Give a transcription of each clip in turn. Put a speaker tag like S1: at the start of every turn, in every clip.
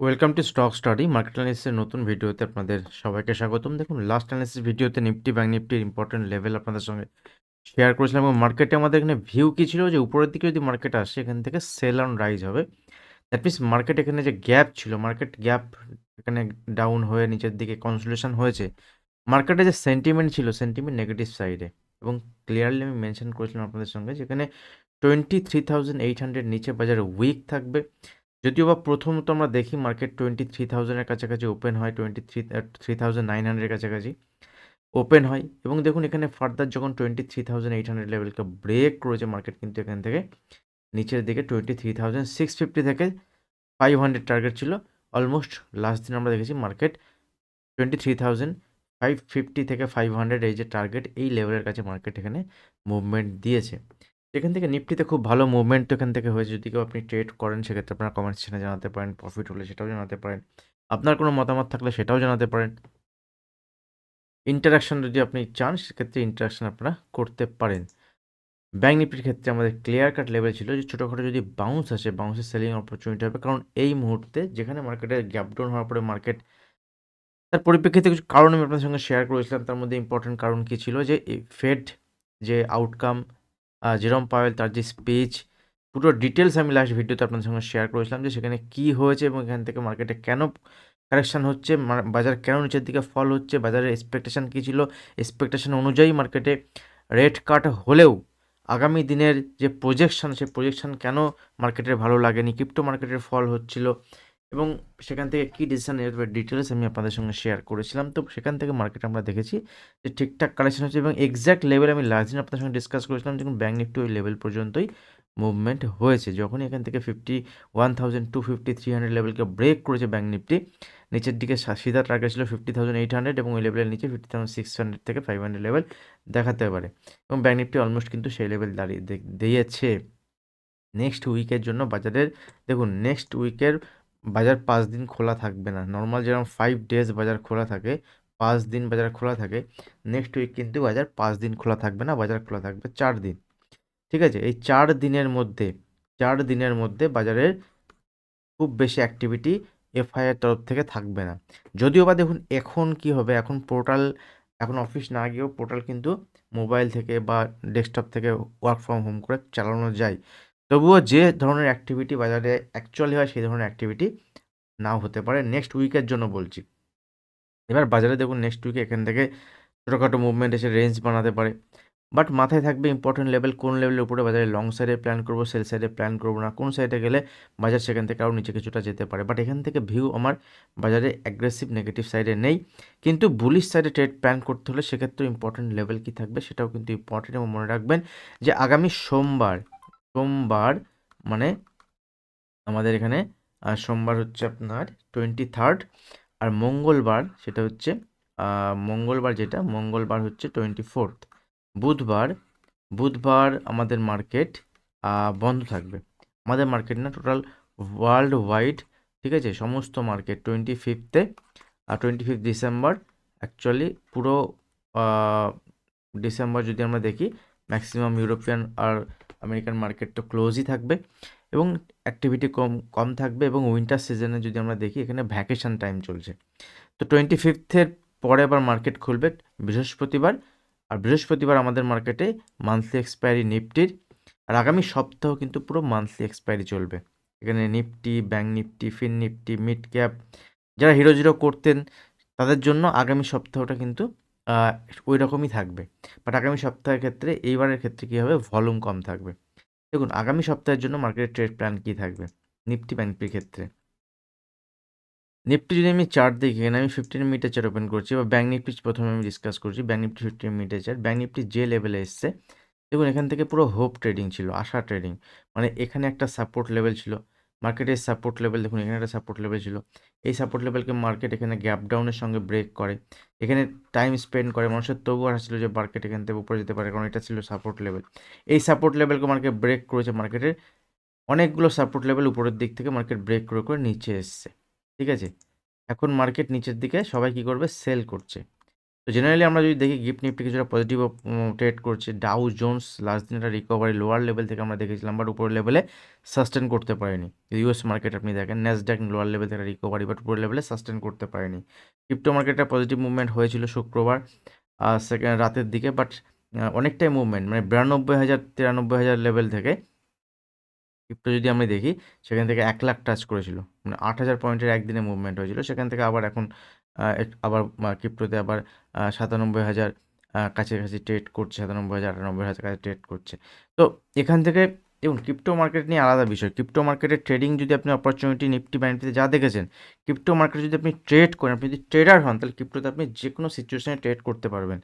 S1: Welcome to stock study market অ্যানালিসিসের নতুন ভিডিওতে আপনাদের সবাইকে স্বাগতম। দেখুন লাস্ট অ্যানালিসিস ভিডিওতে নিফটি ব্যাংক নিফটির ইম্পর্টেন্ট লেভেল আপনাদের সঙ্গে শেয়ার করেছিলাম এবং মার্কেটে আমাদের এখানে ভিউ কী ছিল? যে উপরের দিকে যদি মার্কেট আসে, এখান থেকে সেল অন রাইজ হবে। দ্যাট মিনস মার্কেট এখানে যে গ্যাপ ছিল মার্কেট গ্যাপ এখানে ডাউন হয়ে নিচের দিকে কনসোলেশন হয়েছে। মার্কেটে যে সেন্টিমেন্ট ছিল সেন্টিমেন্ট নেগেটিভ সাইডে এবং ক্লিয়ারলি আমি মেনশন করেছিলাম আপনাদের সঙ্গে, যেখানে twenty three thousand eight hundred নিচে বাজারে উইক থাকবে। যদিও বা প্রথমত আমরা দেখি মার্কেট টোয়েন্টি থ্রি থাউজেন্ডের কাছাকাছি ওপেন হয় twenty three three thousand nine হান্ড্রেডের কাছাকাছি ওপেন হয়। এবং দেখুন এখানে ফার্দার যখন twenty three thousand eight hundred লেভেলকে break করেছে মার্কেট কিন্তু এখান থেকে, নিচের দিকে twenty three thousand six fifty থেকে ফাইভ হান্ড্রেড টার্গেট ছিল। অলমোস্ট লাস্ট দিন আমরা দেখেছি market twenty three thousand five fifty থেকে ফাইভ হান্ড্রেড এই যে টার্গেট এই লেভেলের কাছে মার্কেট এখানে মুভমেন্ট দিয়েছে। এখান থেকে নিফটিতে খুব ভালো মুভমেন্ট এখান থেকে হয়েছে। যদি কেউ আপনি ট্রেড করেন, সেক্ষেত্রে আপনারা কমেন্ট সেখানে জানাতে পারেন প্রফিট হলে সেটাও জানাতে পারেন। আপনার কোনো মতামত থাকলে সেটাও জানাতে পারেন। ইন্টারাকশন যদি আপনি চান, সেক্ষেত্রে ইন্টারাকশন আপনারা করতে পারেন। ব্যাঙ্ক নিফটির ক্ষেত্রে আমাদের ক্লিয়ার কাট লেভেল ছিল যে ছোটোখাটো যদি বাউন্স আসে বাউন্সের সেলিং অপরচুনিটি হবে। কারণ এই মুহূর্তে যেখানে মার্কেটে গ্যাপ ডাউন হওয়ার পরে মার্কেট তার পরিপ্রেক্ষিতে কিছু কারণ আমি আপনার সঙ্গে শেয়ার করেছিলাম। তার মধ্যে ইম্পর্টেন্ট কারণ কী ছিল যে ফেড যে আউটকাম জেরম পাওয়েল তার যে স্পিচ পুরো ডিটেলস আমি লাস্ট ভিডিওতে আপনাদের সঙ্গে শেয়ার করেছিলাম যে সেখানে কী হয়েছে এবং এখান থেকে মার্কেটে কেন কারেকশান হচ্ছে বাজার কেন নিচের দিকে ফল হচ্ছে, বাজারের এক্সপেকটেশান কী ছিল এক্সপেকটেশান অনুযায়ী মার্কেটে রেট কাট হলেও আগামী দিনের যে প্রজেকশান সেই প্রজেকশান কেন মার্কেটের ভালো লাগেনি ক্রিপ্টো মার্কেটের ফল হচ্ছিল এবং সেখান থেকে কী ডিসিশন নেওয়া যাবে ডিটেলস আমি আপনাদের সঙ্গে শেয়ার করেছিলাম। তো সেখান থেকে মার্কেট আমরা দেখেছি যে ঠিকঠাক কালেকশন হচ্ছে এবং এক্স্যাক্ট লেভেল আমি লাস্ট দিন আপনাদের সঙ্গে ডিসকাস করেছিলাম যখন ব্যাঙ্ক নিফটি ওই লেভেল পর্যন্তই মুভমেন্ট হয়েছে। যখনই এখান থেকে fifty one thousand two fifty three hundred লেভেলকে break করেছে ব্যাঙ্ক নিফটি নিচের দিকে সিধা টার্গেট ছিল ফিফটি থাউজেন্ড এইট হান্ড্রেড এবং ওই লেভেলের নিচে ফিফটি থাউজেন্ড সিক্স হান্ড্রেড থেকে ফাইভ হান্ড্রেড লেভেল দেখাতে পারে। এবং ব্যাঙ্ক নিফটি অলমোস্ট কিন্তু সেই লেভেল দাঁড়িয়ে দিয়েছে। নেক্সট উইকের জন্য বাজারের, দেখুন নেক্সট উইকের বাজার পাঁচ দিন খোলা থাকবে না। নর্মাল যেরকম ফাইভ ডেজ বাজার খোলা থাকে, পাঁচ দিন বাজার খোলা থাকে নেক্সট উইক কিন্তু বাজার পাঁচ দিন খোলা থাকবে না, বাজার খোলা থাকবে চার দিন। ঠিক আছে? এই চার দিনের মধ্যে, চার দিনের মধ্যে বাজারের খুব বেশি অ্যাক্টিভিটি এফআইআর তরফ থেকে থাকবে না। যদিও বা দেখুন, এখন কি হবে? এখন পোর্টাল এখন অফিস না গিয়েও পোর্টাল কিন্তু মোবাইল থেকে বা ডেস্কটপ থেকে ওয়ার্ক ফ্রম হোম করে চালানো যায়। তবুও যে ধরনের অ্যাক্টিভিটি বাজারে অ্যাকচুয়ালি হয়, সেই ধরনের অ্যাক্টিভিটি নাও হতে পারে। নেক্সট উইকের জন্য বলছি। এবার বাজারে দেখুন নেক্সট উইকে এখান থেকে ছোটোখাটো মুভমেন্ট এসে রেঞ্জ বানাতে পারে। বাট মাথায় থাকবে ইম্পর্টেন্ট লেভেল কোন লেভেলের উপরে বাজারে লং সাইডে প্ল্যান করব সেল সাইডে প্ল্যান করব না, কোন সাইডে গেলে বাজার সেখান থেকে আরও নিচে কিছুটা যেতে পারে। বাট এখান থেকে ভিউ আমার বাজারে অ্যাগ্রেসিভ নেগেটিভ সাইডে নেই। কিন্তু বুলিশ সাইডে ট্রেড প্ল্যান করতে হলে সেক্ষেত্রে ইম্পর্টেন্ট লেভেল কী থাকবে, সেটাও কিন্তু ইম্পর্টেন্ট এবং মনে রাখবেন যে আগামী সোমবার সোমবার মানে আমাদের এখানে সোমবার হচ্ছে আপনার টোয়েন্টি থার্ড আর মঙ্গলবার সেটা হচ্ছে মঙ্গলবার যেটা, মঙ্গলবার হচ্ছে টোয়েন্টি ফোর্থ বুধবার বুধবার আমাদের মার্কেট বন্ধ থাকবে। আমাদের মার্কেট না টোটাল ওয়ার্ল্ড ওয়াইড ঠিক আছে, সমস্ত মার্কেট টোয়েন্টি ফিফথে আর টোয়েন্টি ফিফথ ডিসেম্বর অ্যাকচুয়ালি পুরো ডিসেম্বর যদি আমরা দেখি ম্যাক্সিমাম ইউরোপিয়ান আর আমেরিকান মার্কেট তো ক্লোজই থাকবে এবং অ্যাক্টিভিটি কম কম থাকবে এবং উইন্টার সিজনে যদি আমরা দেখি এখানে ভ্যাকেশন টাইম চলছে। তো টোয়েন্টি ফিফথের পরে আবার মার্কেট খুলবে বৃহস্পতিবার আর বৃহস্পতিবার আমাদের মার্কেটে মান্থলি এক্সপায়ারি নিফটির আর আগামী সপ্তাহ কিন্তু পুরো মান্থলি এক্সপায়ারি চলবে। এখানে Nifty bank Nifty fin Nifty mid cap যারা হিরো জিরো করতেন তাদের জন্য আগামী সপ্তাহটা কিন্তু ওই রকমই থাকবে। বাট আগামী সপ্তাহের ক্ষেত্রে, এইবারের ক্ষেত্রে কী হবে? ভলিউম কম থাকবে। দেখুন, আগামী সপ্তাহের জন্য মার্কেটের ট্রেড প্ল্যান কী থাকবে? নিফটি ব্যাংকটির ক্ষেত্রে। নিফটি যদি আমি চার্ট দেখি, এখানে আমি ফিফটিন মিনিটের চার্ট ওপেন করছি বা ব্যাঙ্ক নিফটি প্রথমে আমি ডিসকাস করছি ব্যাঙ্ক নিফটি ফিফটিন মিনিটের চার্ট। ব্যাঙ্ক নিফটি যে লেভেলে এসছে, দেখুন, এখান থেকে পুরো হোপ ট্রেডিং ছিল, আশা ট্রেডিং। মানে এখানে একটা সাপোর্ট লেভেল ছিল। মার্কেটের সাপোর্ট লেভেল দেখুন, এখানে একটা সাপোর্ট লেভেল ছিল। এই সাপোর্ট লেভেলকে মার্কেট এখানে গ্যাপ ডাউনের সঙ্গে ব্রেক করে। এখানে টাইম স্পেন্ড করে। মানুষের তবুও আসা ছিল যে মার্কেট এখান থেকে উপরে যেতে পারে, কারণ এটা ছিল সাপোর্ট লেভেল এই সাপোর্ট লেভেলকে মার্কেট ব্রেক করেছে। মার্কেটের অনেকগুলো সাপোর্ট লেভেল উপরের দিক থেকে মার্কেট ব্রেক করে করে নিচে এসছে। ঠিক আছে? এখন মার্কেট নিচের দিকে সবাই কি করবে? সেল করছে। তো জেনারেলি আমরা যদি দেখি গিফট নিফটি কিছুটা পজিটিভ ট্রেড করছে ডাউ জোন্স লাস্ট দিন একটা রিকভারি লোয়ার লেভেল থেকে আমরা দেখেছিলাম বাট উপরের লেভেলে সাস্টেন করতে পারেনি। ইউএস মার্কেট আপনি দেখেন ন্যাসডাক লোয়ার লেভেল থেকে রিকভারি বাট উপর লেভেলে সাস্টেন করতে পারেনি। ক্রিপ্টো মার্কেটটা পজিটিভ মুভমেন্ট হয়েছিল শুক্রবার সেকেন্ড রাতের দিকে বাট অনেকটাই মুভমেন্ট মানে বিরানব্বই হাজার, তিরানব্বই হাজার লেভেল থেকে ক্রিপ্টো যদি আমি দেখি, সেখান থেকে এক লাখ টাচ করেছিল। মানে আট হাজার পয়েন্টের একদিনে মুভমেন্ট হয়েছিল, সেখান থেকে আবার এখন আবার ক্রিপ্টোতে আবার সাতানব্বই হাজার কাছাকাছি ট্রেড করছে, সাতানব্বই হাজার, আটানব্বই হাজার কাছে ট্রেড করছে। তো এখান থেকে দেখুন ক্রিপ্টো মার্কেট নিয়ে আলাদা বিষয়। ক্রিপ্টো মার্কেটের ট্রেডিং যদি আপনি অপরচুনিটি নিফটি ব্যানিফটিতে যা দেখেছেন ক্রিপ্টো মার্কেটে যদি আপনি ট্রেড করেন, আপনি যদি ট্রেডার হন, তাহলে ক্রিপ্টোতে আপনি যে কোনো সিচুয়েশনে ট্রেড করতে পারবেন।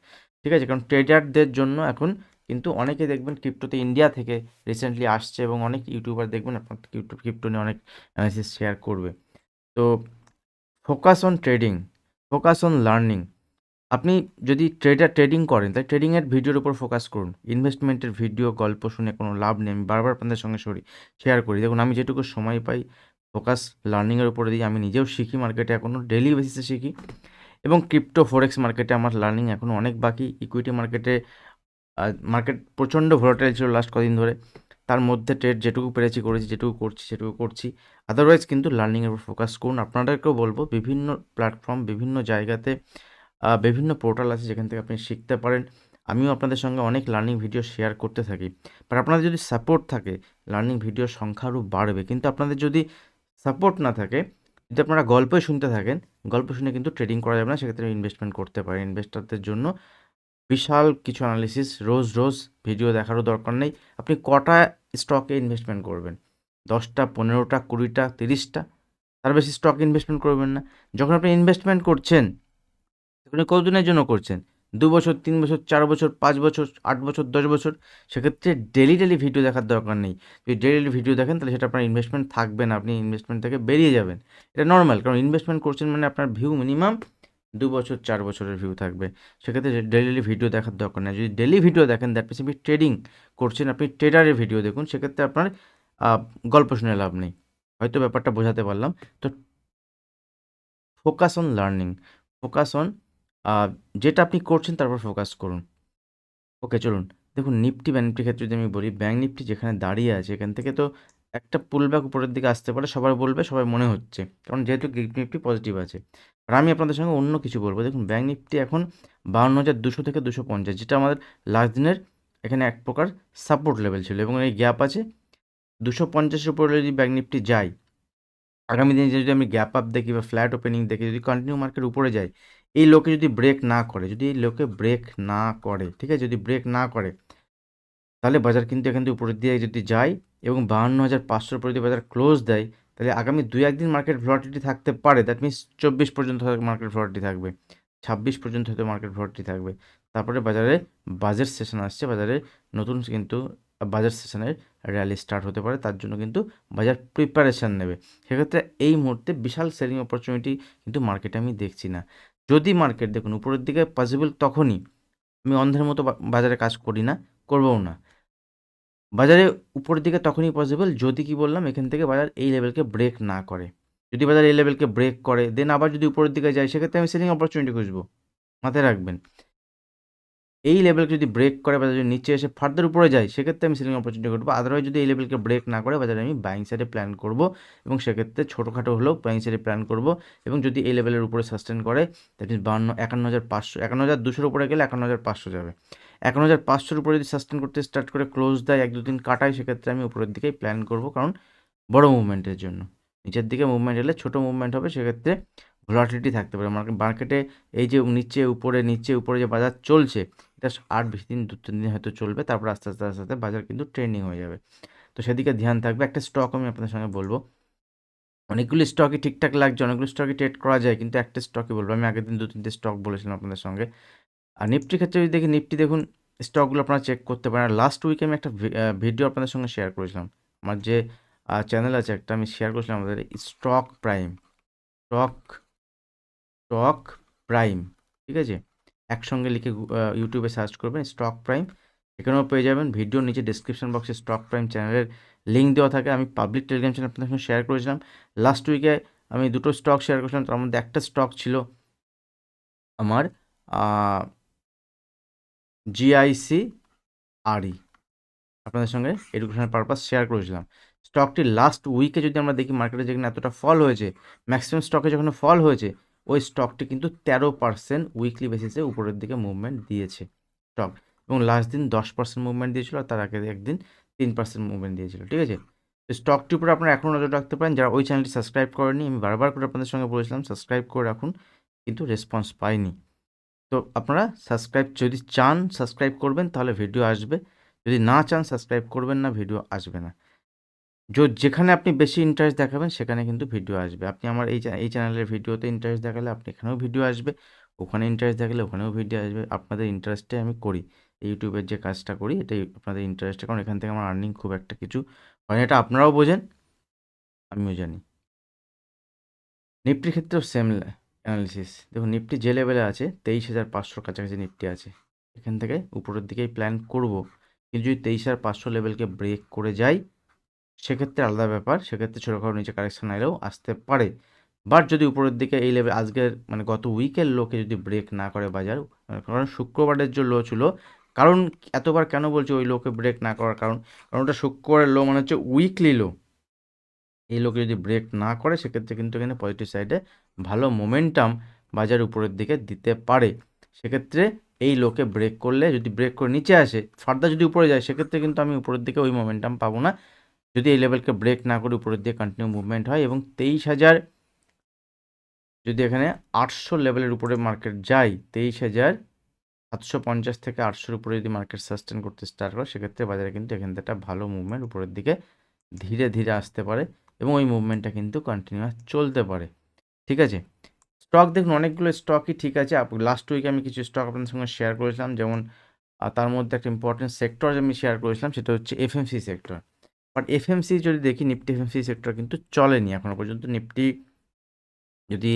S1: ঠিক আছে? কারণ ট্রেডারদের জন্য এখন কিন্তু অনেকে দেখবেন ক্রিপ্টোতে ইন্ডিয়া থেকে রিসেন্টলি আসছে এবং অনেক ইউটিউবার দেখবেন আপনার ক্রিপ্টো ক্রিপ্টো নিয়ে অনেক অ্যানালিসিস শেয়ার করবে। তো focus on trading focus on learning. আপনি যদি ট্রেডার ট্রেডিং করেন তাই ট্রেডিংয়ের ভিডিওর উপর ফোকাস করুন। ইনভেস্টমেন্টের ভিডিও, গল্প শুনে কোনো লাভ নেই। আমি বারবার আপনাদের সঙ্গে সরি, শেয়ার করি। দেখুন, আমি যেটুকু সময় পাই ফোকাস লার্নিংয়ের উপরে দিই আমি নিজেও শিখি মার্কেটে এখনও ডেলি বেসিসে শিখি। এবং ক্রিপ্টো ফরেক্স মার্কেটে আমার লার্নিং এখনও অনেক বাকি। ইকুইটি মার্কেটে মার্কেট প্রচণ্ড ভোলাটাইল ছিল লাস্ট কদিন ধরে। তার মধ্যে ট্রেড যেটুকু পেরেছি করেছি, যেটুকু করছি, সেটুকু করছি। আদারওয়াইজ কিন্তু লার্নিংয়ের উপর ফোকাস করুন। আপনাদেরকেও বলব, বিভিন্ন প্ল্যাটফর্ম বিভিন্ন জায়গাতে বিভিন্ন পোর্টাল আছে যেখান থেকে আপনি শিখতে পারেন। আমিও আপনাদের সঙ্গে অনেক লার্নিং ভিডিও শেয়ার করতে থাকি। বাট আপনাদের যদি সাপোর্ট থাকে লার্নিং ভিডিওর সংখ্যা আরও বাড়বে। কিন্তু আপনাদের যদি সাপোর্ট না থাকে, যদি আপনারা গল্পই শুনতে থাকেন, গল্প শুনে কিন্তু ট্রেডিং করা যাবে না। সেক্ষেত্রে ইনভেস্টমেন্ট করতে পারেন। ইনভেস্টারদের জন্য বিশাল কিছু অ্যানালিসিস রোজ রোজ ভিডিও দেখারও দরকার নেই। আপনি কটা স্টকে ইনভেস্টমেন্ট করবেন? দশটা, পনেরোটা, কুড়িটা, তিরিশটা? তার বেশি স্টক ইনভেস্টমেন্ট করবেন না। যখন আপনি ইনভেস্টমেন্ট করছেন, আপনি কতদিনের জন্য করছেন? দু বছর, তিন বছর, চার বছর, পাঁচ বছর, আট বছর, দশ বছর? সেক্ষেত্রে ডেলি ডেলি ভিডিও দেখার দরকার নেই। যদি ডেলি ডেলি ভিডিও দেখেন, তাহলে সেটা আপনার ইনভেস্টমেন্ট থাকবে না। আপনি ইনভেস্টমেন্ট থেকে বেরিয়ে যাবেন। এটা নর্মাল কারণ ইনভেস্টমেন্ট করছেন মানে আপনার ভিউ মিনিমাম দু বছর, চার বছরের ভিউ থাকবে। সেক্ষেত্রে ডেলি ভিডিও দেখার দরকার নেই। যদি ডেলি ভিডিও দেখেন দ্যাট মিনস আপনি ট্রেডিং করছেন, আপনি ট্রেডারের ভিডিও দেখুন, সেক্ষেত্রে আপনার গল্প শুনে লাভ নেই। হয়তো ব্যাপারটা বোঝাতে পারলাম। তো focus on learning focus on যেটা আপনি করছেন, তারপর ফোকাস করুন। ওকে চলুন। দেখুন নিফটি ব্যাংক নিফটির ক্ষেত্রে যদি আমি বলি ব্যাংক নিফটি যেখানে দাঁড়িয়ে আছে, এখান থেকে তো একটা পুলব্যাক উপরের দিকে আসতে পারে সবাই বলবে সবাই মনে হচ্ছে। কারণ যেহেতু গিফট নিফটি পজিটিভ আছে। আর আমি আপনাদের সঙ্গে অন্য কিছু বলব। দেখুন ব্যাংক নিফটি এখন বাউন্ন হাজার দুশো থেকে দুশো পঞ্চাশ, যেটা আমাদের লাস্ট দিনের এখানে এক প্রকার সাপোর্ট লেভেল ছিল এবং এই গ্যাপ আছে। দুশো পঞ্চাশের উপরে যদি ব্যাংক নিফটি যায়, আগামী দিনে যদি আমি গ্যাপ আপ দেখি বা ফ্ল্যাট ওপেনিং দেখি, যদি কন্টিনিউ মার্কেট উপরে যায়, এই লোকে যদি ব্রেক না করে, যদি এই লোকে ব্রেক না করে, ঠিক আছে? যদি ব্রেক না করে তাহলে বাজার কিন্তু এখান থেকে উপরের দিয়ে যদি যায় এবং বাহান্ন হাজার পাঁচশোর উপরে যদি বাজার ক্লোজ দেয়, তাহলে আগামী দুই একদিন মার্কেট ভ্লটিটি থাকতে পারে। দ্যাট মিনস চব্বিশ পর্যন্ত মার্কেট ভ্লটিটি থাকবে, ছাব্বিশ পর্যন্ত হয়তো মার্কেট ভ্লটিটি থাকবে। তারপরে বাজারে বাজেট সেশন আসছে, বাজারে নতুন কিন্তু বাজার সেশনের র্যালি স্টার্ট হতে পারে, তার জন্য কিন্তু বাজার প্রিপারেশান নেবে। সেক্ষেত্রে এই মুহূর্তে বিশাল সেলিং অপরচুনিটি কিন্তু মার্কেটে আমি দেখছি না। যদি মার্কেট দেখুন, উপরের দিকে পসিবল তখনই আমি অন্ধের মতো বাজারে কাজ করি না, করবও না। বাজারে উপরের দিকে তখনই পসিবল যদি কি বললাম, এখান থেকে বাজার এই লেভেলকে ব্রেক না করে। যদি বাজার এই লেভেলকে ব্রেক করে দেন আবার যদি উপরের দিকে যায়, সেক্ষেত্রে আমি সেলিং অপরচুনিটি খুঁজবো। মাথায় রাখবেন। এই লেভেলকে যদি ব্রেক করে, বাজার যদি নিচে এসে ফার্দার উপরে যায়, সেক্ষেত্রে আমি সেলিং অপরচুনিটি করব আদারওয়াইজ যদি এই লেভেলকে ব্রেক না করে, বাজারে আমি বাইং সাইডে প্ল্যান করব এবং সেক্ষেত্রে ছোটোখাটো হলেও বাইং সাইডে প্ল্যান করব এবং যদি এই লেভেলের উপরে সাস্টেন করে দ্যাট মিনস বান্ন একান্ন হাজার পাঁচশো, একান্ন হাজার দুশোর উপরে গেলে একান্ন হাজার পাঁচশো যাবে। একান্ন হাজার পাঁচশোর উপরে যদি সাস্টেন করতে স্টার্ট করে ক্লোজ দেয়, এক দুদিন কাটায় সেক্ষেত্রে আমি উপরের দিকেই প্ল্যান করব। কারণ বড় মুভমেন্টের জন্য। নিচের দিকে মুভমেন্ট এলে ছোটো মুভমেন্ট হবে, সেক্ষেত্রে ভোলাটিলিটি থাকতে পারে। মার্কেট মার্কেটে এই যে নিচে, উপরে নিচে, উপরে যে বাজার চলছে, এটা আর বেশি দিন, দু, তিন দিন হয়তো চলবে, তারপর আস্তে আস্তে আস্তে আস্তে বাজার কিন্তু ট্রেন্ডিং হয়ে যাবে। তো সেদিকে ধ্যান থাকবে। একটা স্টক আমি আপনাদের সঙ্গে বলব। অনেকগুলি স্টকই ঠিকঠাক লাগছে, অনেকগুলো স্টকই ট্রেড করা যায়, কিন্তু একটা স্টকই বলব। আমি আগের দিন দু, তিনটে স্টক বলেছিলাম আপনাদের সঙ্গে। আর নিফটির ক্ষেত্রে যদি দেখি, নিফটি দেখুন স্টকগুলো আপনারা চেক করতে পারেন। আর লাস্ট উইকে আমি একটা ভিডিও আপনাদের সঙ্গে শেয়ার করেছিলাম। আমার যে চ্যানেল আছে একটা, আমি শেয়ার করেছিলাম আমাদের stock prime stock stock prime ঠিক আছে? একসঙ্গে লিখে ইউটিউবে সার্চ করবেন স্টক প্রাইম এখানেও পেয়ে যাবেন ভিডিওর নিচে ডিসক্রিপশন বক্সে স্টক প্রাইম চ্যানেলের লিঙ্ক দেওয়া থাকে। আমি পাবলিক টেলিগ্রাম চ্যানেল আপনাদের সঙ্গে শেয়ার করেছিলাম। লাস্ট উইকে আমি দুটো স্টক শেয়ার করেছিলাম। তার মধ্যে একটা স্টক ছিল আমার জিআইসি আরই আপনাদের সঙ্গে এডুকেশনাল পারপাস শেয়ার করেছিলাম। স্টকটি লাস্ট উইকে যদি আমরা দেখি মার্কেটে যেখানে এতটা ফল হয়েছে ম্যাক্সিমাম স্টকে যখন ফল হয়েছে, ওই স্টকটি কিন্তু তেরো পার্সেন্ট উইকলি বেসিসে উপরের দিকে মুভমেন্ট দিয়েছে স্টক এবং লাস্ট দিন দশ পার্সেন্ট মুভমেন্ট দিয়েছিল, আর তার আগে একদিন তিন পার্সেন্ট মুভমেন্ট দিয়েছিল, ঠিক আছে? তো স্টকটির উপরে আপনারা এখনও নজর রাখতে পারেন। যারা ওই চ্যানেলটি সাবস্ক্রাইব করেনি আমি বারবার করে আপনাদের সঙ্গে বলেছিলাম সাবস্ক্রাইব করে রাখুন, কিন্তু রেসপন্স পাইনি। তো আপনারা সাবস্ক্রাইব যদি চান সাবস্ক্রাইব করবেন, তাহলে ভিডিও আসবে। যদি না চান সাবস্ক্রাইব করবেন না, ভিডিও আসবে না। যো- যেখানে আপনি বেশি ইন্টারেস্ট দেখাবেন, সেখানে কিন্তু ভিডিও আসবে। আপনি আমার এই এই চ্যানেলের ভিডিওতে ইন্টারেস্ট দেখালে আপনি এখানেও ভিডিও আসবে, ওখানে ইন্টারেস্ট দেখালে ওখানেও ভিডিও আসবে। আপনাদের ইন্টারেস্টে আমি করি। ইউটিউবের যে কাজটা করি, এটাই আপনাদের ইন্টারেস্টে কারণ এখান থেকে আমার আর্নিং খুব একটা কিছু হয় এটা আপনারাও বোঝেন, আমিও জানি। নিফটির ক্ষেত্রেও সেম অ্যানালিসিস দেখুন নিফটি যে লেভেলে আছে, তেইশ হাজার পাঁচশোর কাছাকাছি নিফটি আছে। এখান থেকে উপরের দিকেই প্ল্যান করব। কিন্তু যদি তেইশ হাজার পাঁচশো লেভেলকে ব্রেক করে যাই, সেক্ষেত্রে আলাদা ব্যাপার। সেক্ষেত্রে ছোটোখাটো নিচে কারেকশন এলেও আসতে পারে। বাট যদি উপরের দিকে এই লেভেল আজকের মানে গত উইকের লোকে যদি ব্রেক না করে বাজার, কারণ শুক্রবারের যে লো ছিল, কারণ এতবার কেন বলছি ওই লোকে ব্রেক না করার কারণ? কারণ ওটা শুক্রবারের লো মানে হচ্ছে উইকলি লো এই লোকে যদি ব্রেক না করে, সেক্ষেত্রে কিন্তু এখানে পজিটিভ সাইডে ভালো মোমেন্টাম বাজার উপরের দিকে দিতে পারে। সেক্ষেত্রে এই লোকে ব্রেক করলে, যদি ব্রেক করে নিচে আসে ফার্দার যদি উপরে যায়, সেক্ষেত্রে কিন্তু আমি উপরের দিকে ওই মোমেন্টাম পাবো না। যদি এই লেভেলকে ব্রেক না করে উপরের দিকে কন্টিনিউ মুভমেন্ট হয় এবং তেইশ হাজার যদি এখানে আটশো লেভেলের উপরে মার্কেট যায়, তেইশ হাজার সাতশো পঞ্চাশ থেকে আটশোর উপরে যদি মার্কেট সাস্টেন করতে স্টার্ট করে, সেক্ষেত্রে বাজারে কিন্তু এখান থেকে একটা ভালো মুভমেন্ট উপরের দিকে ধীরে ধীরে আসতে পারে। এবং ওই মুভমেন্টটা কিন্তু কন্টিনিউয়াস চলতে পারে। ঠিক আছে? স্টক দেখুন, অনেকগুলো স্টকই ঠিক আছে। লাস্ট উইকে আমি কিছু স্টক আপনাদের সঙ্গে শেয়ার করেছিলাম। যেমন তার মধ্যে একটা ইম্পর্টেন্ট সেক্টর আমি শেয়ার করেছিলাম, সেটা হচ্ছে এফএমসি সেক্টর বাট এফএমসি যদি দেখি নিফটি এফএমসি সেক্টর কিন্তু চলেনি এখনও পর্যন্ত। নিফটি যদি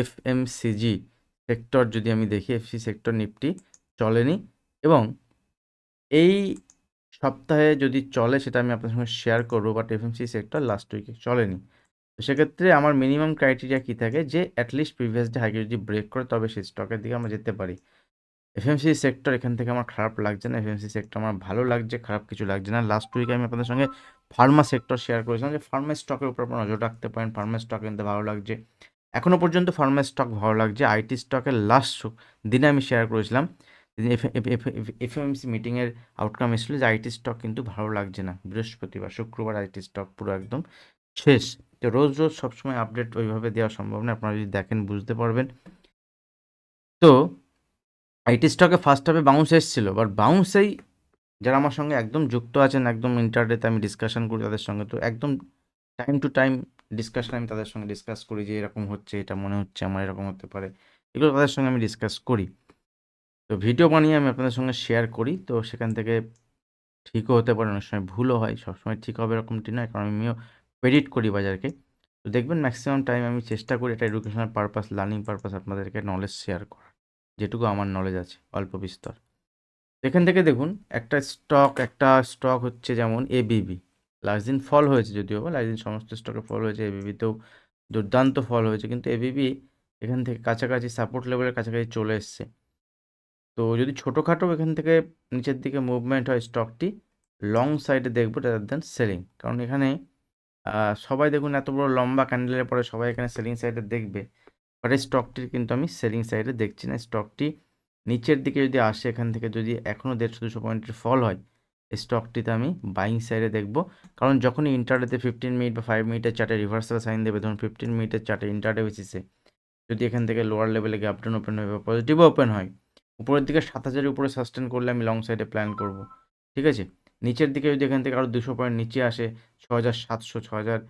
S1: এফএমসিজি সেক্টর যদি আমি দেখি এফসি সেক্টর নিফটি চলেনি। এবং এই সপ্তাহে যদি চলে সেটা আমি আপনার সঙ্গে শেয়ার করব বাট এফএমসি সেক্টর লাস্ট উইকে চলেনি। তো সেক্ষেত্রে আমার মিনিমাম ক্রাইটেরিয়া কী থাকে? যে অ্যাটলিস্ট প্রিভিয়াস ডে হাইকে যদি ব্রেক করে, তবে সেই স্টকের দিকে আমরা যেতে পারি। এফএমসি সেক্টর এখান থেকে আমার খারাপ লাগছে না। এফএমসি সেক্টর আমার ভালো লাগছে, খারাপ কিছু লাগছে না। লাস্ট উইকে আমি আপনাদের সঙ্গে ফার্মা সেক্টর শেয়ার করেছিলাম, যে ফার্মা স্টকের উপর আপনারা নজর রাখতে পারেন। ফার্মা স্টক কিন্তু ভালো লাগছে। এখনও পর্যন্ত ফার্মা স্টক ভালো লাগছে। আইটি স্টকের লাস্ট দিনে আমি শেয়ার করেছিলাম। এফএমসি মিটিংয়ের আউটকাম এসেছিল যে আইটি স্টক কিন্তু ভালো লাগছে না। বৃহস্পতিবার, শুক্রবার আইটি স্টক পুরো একদম শেষ। তো রোজ রোজ সবসময় আপডেট ওইভাবে দেওয়া সম্ভব না, আপনারা যদি দেখেন বুঝতে পারবেন। তো আইটি স্টকে ফার্স্ট হাফে বাউন্স এসেছিল বাট বাউন্সেই যারা আমার সঙ্গে একদম যুক্ত আছেন, একদম ইন্টারনেটে আমি ডিসকাশন করি তাদের সঙ্গে, তো একদম টাইম টু টাইম ডিসকাশন আমি তাদের সঙ্গে ডিসকাস করি যে এরকম হচ্ছে, এটা মনে হচ্ছে, আমার এরকম হতে পারে। এগুলো তাদের সঙ্গে আমি ডিসকাস করি। তো ভিডিও বানিয়ে আমি আপনাদের সঙ্গে শেয়ার করি। তো সেখান থেকে ঠিকও হতে পারে, অনেক সময় ভুলও হয়, সবসময় ঠিক হবে এরকমটি নয়, কারণ আমিও প্রেডিক্ট করি বাজারকে। তো দেখবেন ম্যাক্সিমাম টাইম আমি চেষ্টা করি এটা এডুকেশনাল পারপাস লার্নিং পারপাস আপনাদেরকে নলেজ শেয়ার করার। যেটুকু আমার নলেজ আছে, অল্প বিস্তর। এখান থেকে দেখুন, একটা স্টক একটা স্টক হচ্ছে যেমন এবিবি লাস্ট দিন ফল হয়েছে যদিও বা লাস্ট দিন সমস্ত স্টকে ফল হয়েছে এবিবিতেও দুর্দান্ত ফল হয়েছে, কিন্তু এবিবি এখান থেকে কাছাকাছি সাপোর্ট লেভেলের কাছাকাছি চলে এসছে। তো যদি ছোটোখাটো এখান থেকে নিচের দিকে মুভমেন্ট হয় স্টকটি লং সাইডে দেখব রাদার দেন সেলিং কারণ এখানে সবাই দেখুন এত বড় লম্বা ক্যান্ডেলের পরে সবাই এখানে সেলিং সাইডে দেখবে। বাট এই স্টকটির কিন্তু আমি সেলিং সাইডে দেখছি না। স্টকটি নিচের দিকে যদি আসে এখান থেকে যদি এখনও দেড়শো দুশো পয়েন্টের ফল হয়, এই স্টকটিতে আমি বাইং সাইডে দেখব। কারণ যখনই ইন্টারডেতে ফিফটিন মিনিট বা ফাইভ মিনিটের চার্টে রিভার্সাল সাইন দেবে ধরুন ফিফটিন মিনিটের চার্টে ইন্টারডে বেসিসে যদি এখান থেকে লোয়ার লেভেলে গ্যাপ ডাউন ওপেন হয় বা পজিটিভও ওপেন হয় উপরের দিকে সাত হাজারের উপরে সাস্টেন করলে আমি লং সাইডে প্ল্যান করব। ঠিক আছে? নিচের দিকে যদি এখান থেকে আরও দুশো পয়েন্ট নিচে আসে ছ হাজার সাতশো ছ হাজার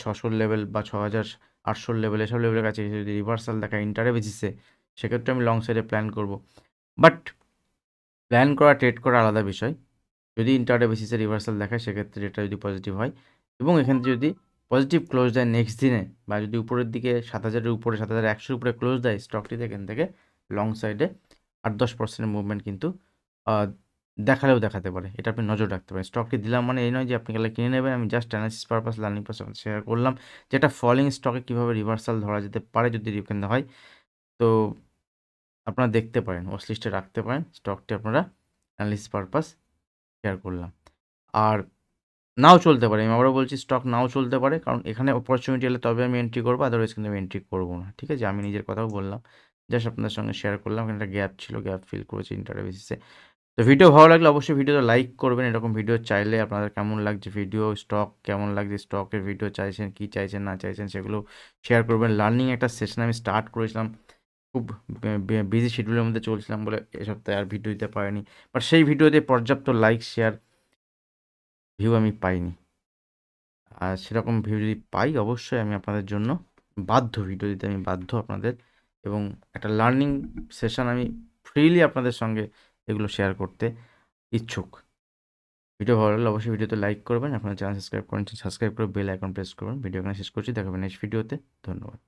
S1: ছশোর লেভেল বা ছ হাজার আটশোর লেভেল এসব লেভেলের কাছে যদি রিভার্সাল দেখা ইন্টারে বেসিসে সেক্ষেত্রে আমি লং সাইডে প্ল্যান করব। বাট প্ল্যান করা ট্রেড করা আলাদা বিষয়। যদি ইন্টারে বেসিসে রিভার্সাল দেখায়, সেক্ষেত্রে এটা যদি পজিটিভ হয় এবং এখান থেকে যদি পজিটিভ ক্লোজ দেয় নেক্সট দিনে বা যদি উপরের দিকে সাত হাজারের উপরে, সাত হাজার একশোর উপরে ক্লোজ দেয় স্টকটিতে এখান থেকে লং সাইডে আট দশ পার্সেন্টের মুভমেন্ট কিন্তু দেখালেও দেখাতে পারে। এটা আপনি নজর রাখতে পারেন। স্টকটি দিলাম মানে এই নয় যে আপনি গেলে কিনে নেবেন, আমি just analysis purpose learning purpose share করলাম, যেটা ফলিং স্টকে কীভাবে রিভার্সাল ধরা যেতে পারে যদি এখানে হয়, তো আপনারা দেখতে পারেন ওয়াচ লিস্টে রাখতে পারেন স্টকটি আপনারা অ্যানালিসিস পারপাস শেয়ার করলাম। আর নাও চলতে পারে, আমি আবারও বলছি স্টক নাও চলতে পারে, কারণ এখানে অপরচুনিটি এলে তবে আমি এন্ট্রি করব আদারওয়াইজ কিন্তু আমি এন্ট্রি করব না, ঠিক আছে? আমি নিজের কথাও বললাম। জাস্ট আপনাদের সঙ্গে শেয়ার করলাম। একটা গ্যাপ ছিল গ্যাপ ফিল করেছি ইন্টারভিউ বেসিসে তো ভিডিও ভালো লাগলে অবশ্যই ভিডিওটা লাইক করবেন। এরকম ভিডিও চাইলে আপনাদের কেমন লাগছে ভিডিও স্টক কেমন লাগছে স্টকের ভিডিও চাইছেন, কী চাইছেন, না চাইছেন, সেগুলো শেয়ার করবেন। লার্নিং একটা সেশন আমি স্টার্ট করেছিলাম। খুব বিজি শিডিউলের মধ্যে চলছিলাম বলে এ সপ্তাহে আর ভিডিও দিতে পারিনি। বাট সেই ভিডিওতে পর্যাপ্ত লাইক শেয়ার ভিউ আমি পাইনি। আর সেরকম ভিউ যদি পাই, অবশ্যই আমি আপনাদের জন্য বাধ্য ভিডিও দিতে, আমি বাধ্য আপনাদের এবং একটা লার্নিং সেশন আমি ফ্রিলি আপনাদের সঙ্গে এগুলো শেয়ার করতে ইচ্ছুক। ভিডিও ভালো লাগলে অবশ্যই ভিডিওতে লাইক করবেন, আপনার চ্যানেল সাবস্ক্রাইব করেন সাবস্ক্রাইব করে বেল আইকন প্রেস করবেন। ভিডিও এখানে শেষ করছি দেখাবেন নেক্সট ভিডিওতে ধন্যবাদ।